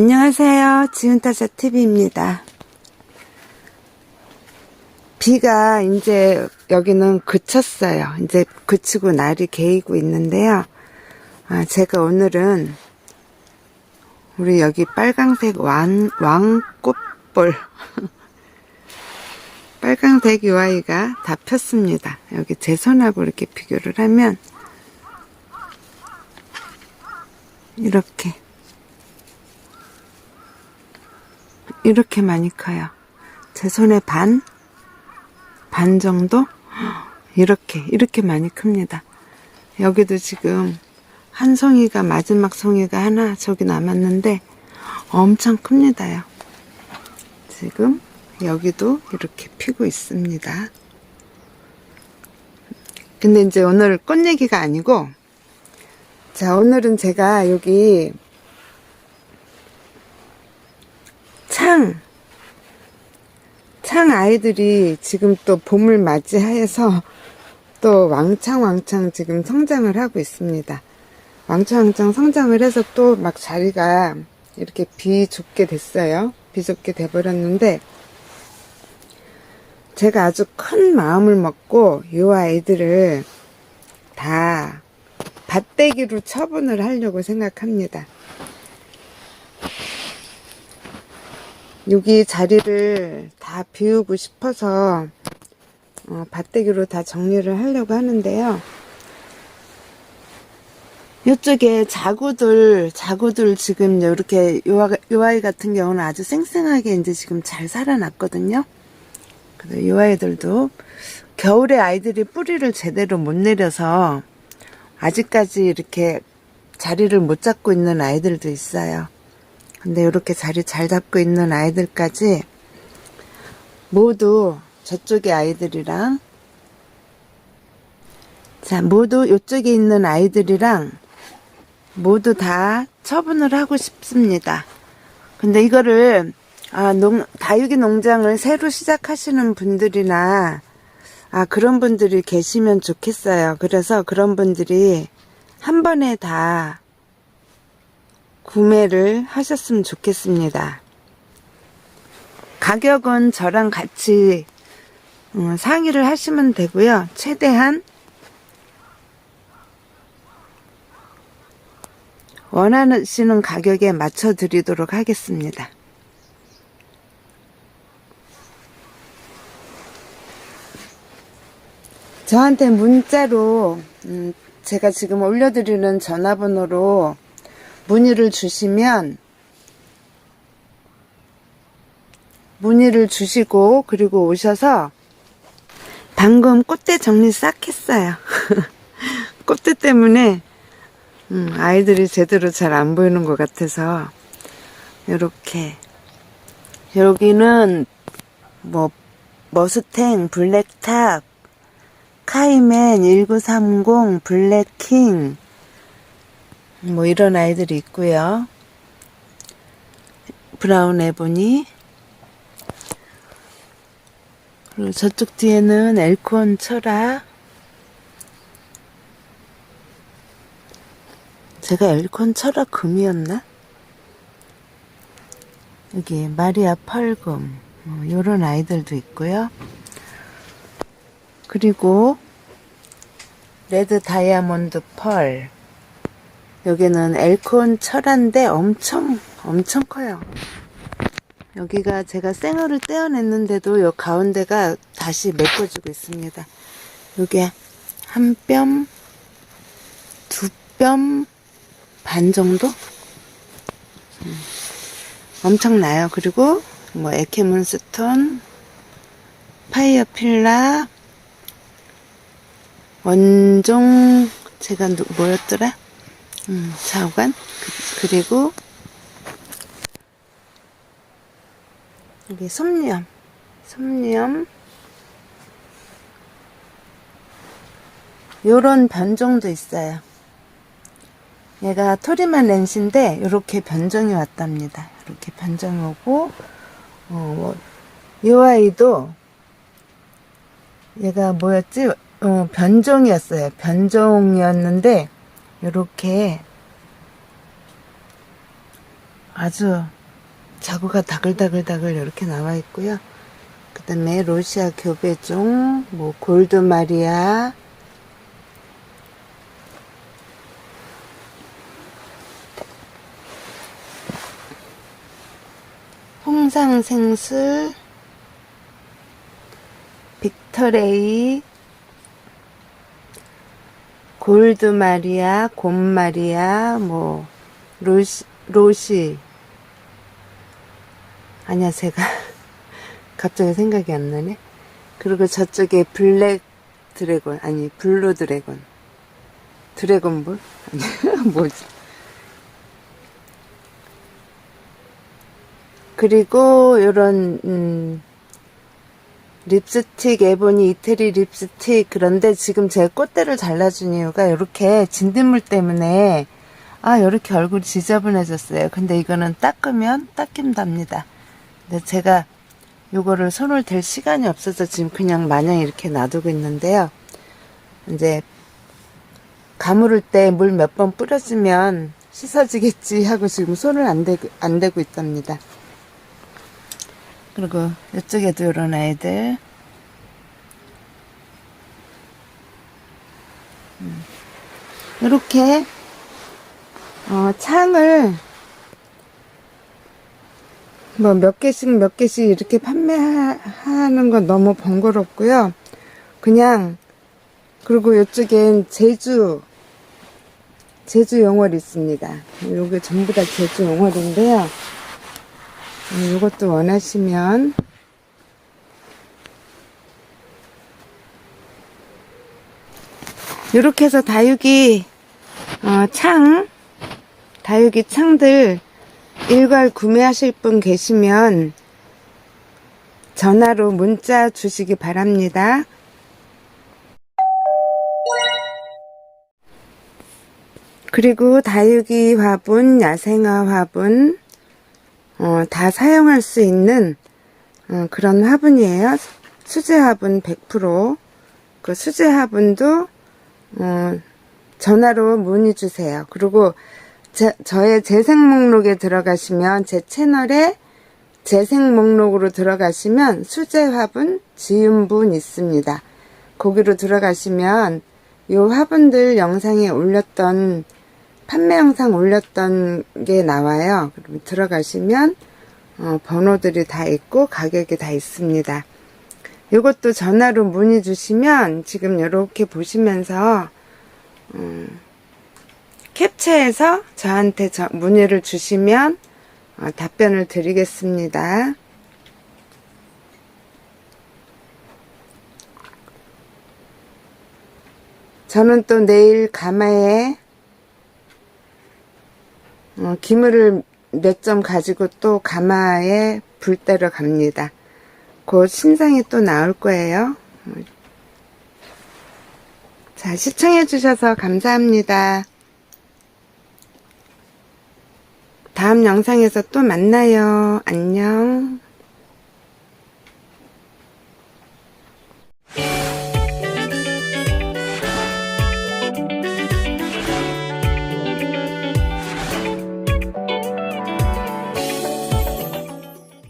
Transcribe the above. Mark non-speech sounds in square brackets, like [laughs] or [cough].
안녕하세요. 지은타자 TV입니다. 비가 이제 여기는 그쳤어요. 이제 그치고 날이 개이고 있는데요. 아, 제가 오늘은 우리 여기 빨강색 왕, 왕꽃볼 [laughs] 빨강색 유아이가 다 폈습니다. 여기 제 손하고 이렇게 비교를 하면 이렇게 이렇게 많이 커요. 제 손의 반, 반 정도? 이렇게, 이렇게 많이 큽니다. 여기도 지금 한 송이가, 마지막 송이가 하나 저기 남았는데 엄청 큽니다요. 지금 여기도 이렇게 피고 있습니다. 근데 이제 오늘 꽃 얘기가 아니고, 자, 오늘은 제가 여기 창, 창 아이들이 지금 또 봄을 맞이해서 또 왕창왕창 지금 성장을 하고 있습니다. 왕창왕창 성장을 해서 또 막 자리가 이렇게 비좁게 됐어요. 비좁게 돼버렸는데, 제가 아주 큰 마음을 먹고 이 아이들을 다 밭대기로 처분을 하려고 생각합니다. 여기 자리를 다 비우고 싶어서 어, 밭대기로 다 정리를 하려고 하는데요. 이쪽에 자구들, 자구들 지금 이렇게 요, 아- 요 아이 같은 경우는 아주 쌩쌩하게 이제 지금 잘 살아났거든요. 그래서 요 아이들도 겨울에 아이들이 뿌리를 제대로 못 내려서 아직까지 이렇게 자리를 못 잡고 있는 아이들도 있어요. 근데 이렇게 자리 잘 잡고 있는 아이들까지 모두 저쪽의 아이들이랑 자 모두 이쪽에 있는 아이들이랑 모두 다 처분을 하고 싶습니다. 근데 이거를 아, 농, 다육이 농장을 새로 시작하시는 분들이나 아, 그런 분들이 계시면 좋겠어요. 그래서 그런 분들이 한 번에 다 구매를 하셨으면 좋겠습니다. 가격은 저랑 같이 어, 상의를 하시면 되고요. 최대한 원하시는 가격에 맞춰 드리도록 하겠습니다. 저한테 문자로 음, 제가 지금 올려드리는 전화번호로 문의를 주시면 문의를 주시고 그리고 오셔서 방금 꽃대 정리 싹 했어요. [laughs] 꽃대 때문에 음, 아이들이 제대로 잘 안 보이는 것 같아서 이렇게 여기는 뭐 머스탱, 블랙탑, 카이맨 1930, 블랙킹 뭐 이런 아이들이 있고요. 브라운 에보니 그리고 저쪽 뒤에는 엘콘 철아 제가 엘콘 철아 금이었나? 여기 마리아 펄금 뭐 요런 아이들도 있고요. 그리고 레드 다이아몬드 펄 여기는 엘콘 철한데 엄청 엄청 커요. 여기가 제가 생얼을 떼어냈는데도 요 가운데가 다시 메꿔지고 있습니다. 요게 한 뼘, 두 뼘 반 정도? 음, 엄청나요. 그리고 뭐 에케문스톤, 파이어 필라, 원종 제가 누, 뭐였더라? 음, 좌우간. 그, 그리고 여기 솜리엄 솜리엄 요런 변종도 있어요. 얘가 토리만 렌시인데 요렇게 변종이 왔답니다. 이렇게 변종이 오고 어, 뭐, 요 아이도 얘가 뭐였지? 어, 변종이었어요. 변종이었는데 요렇게 아주 자구가 다글다글다글 이렇게 나와 있고요. 그 다음에 로시아 교배종, 뭐 골드 마리아, 홍상생술, 빅터레이, 골드 마리아, 곰 마리아, 뭐 로시, 로시. 아니야, 제가 [laughs] 갑자기 생각이 안 나네. 그리고 저쪽에 블랙 드래곤, 아니 블루 드래곤, 드래곤볼, 아니 [laughs] 뭐지? 그리고 요런 음, 립스틱 에보니 이태리 립스틱 그런데 지금 제 꽃대를 잘라준 이유가 이렇게 진딧물 때문에 아 이렇게 얼굴이 지저분해졌어요. 근데 이거는 닦으면 닦인답니다. 근데 제가 요거를 손을 댈 시간이 없어서 지금 그냥 마냥 이렇게 놔두고 있는데요. 이제 가무를 때 물 몇 번 뿌려주면 씻어지겠지 하고 지금 손을 안 대고, 안 대고 있답니다 그리고 이쪽에도 이런 아이들 음. 이렇게 어, 창을 뭐 몇 개씩 몇 개씩 이렇게 판매하는 건 너무 번거롭고요. 그냥 그리고 이쪽엔 제주 제주 용월 있습니다. 요게 전부 다 제주 용월인데요. 음, 이것도 원하시면 이렇게 해서 다육이 어, 창 다육이 창들 일괄 구매하실 분 계시면 전화로 문자 주시기 바랍니다. 그리고 다육이 화분, 야생화 화분, 어, 다 사용할 수 있는 어, 그런 화분이에요. 수제 화분 100%. 그 수제 화분도 어, 전화로 문의 주세요. 그리고 제, 저의 재생 목록에 들어가시면 제 채널에 재생 목록으로 들어가시면 수제 화분 지음분 있습니다. 거기로 들어가시면 이 화분들 영상에 올렸던 판매 영상 올렸던 게 나와요. 그럼 들어가시면 어, 번호들이 다 있고 가격이 다 있습니다. 이것도 전화로 문의 주시면 지금 이렇게 보시면서 음, 캡처해서 저한테 저, 문의를 주시면 어, 답변을 드리겠습니다. 저는 또 내일 가마에 어, 기물을 몇 점 가지고 또 가마에 불 때려 갑니다. 곧 신상이 또 나올 거예요. 자, 시청해주셔서 감사합니다. 다음 영상에서 또 만나요. 안녕.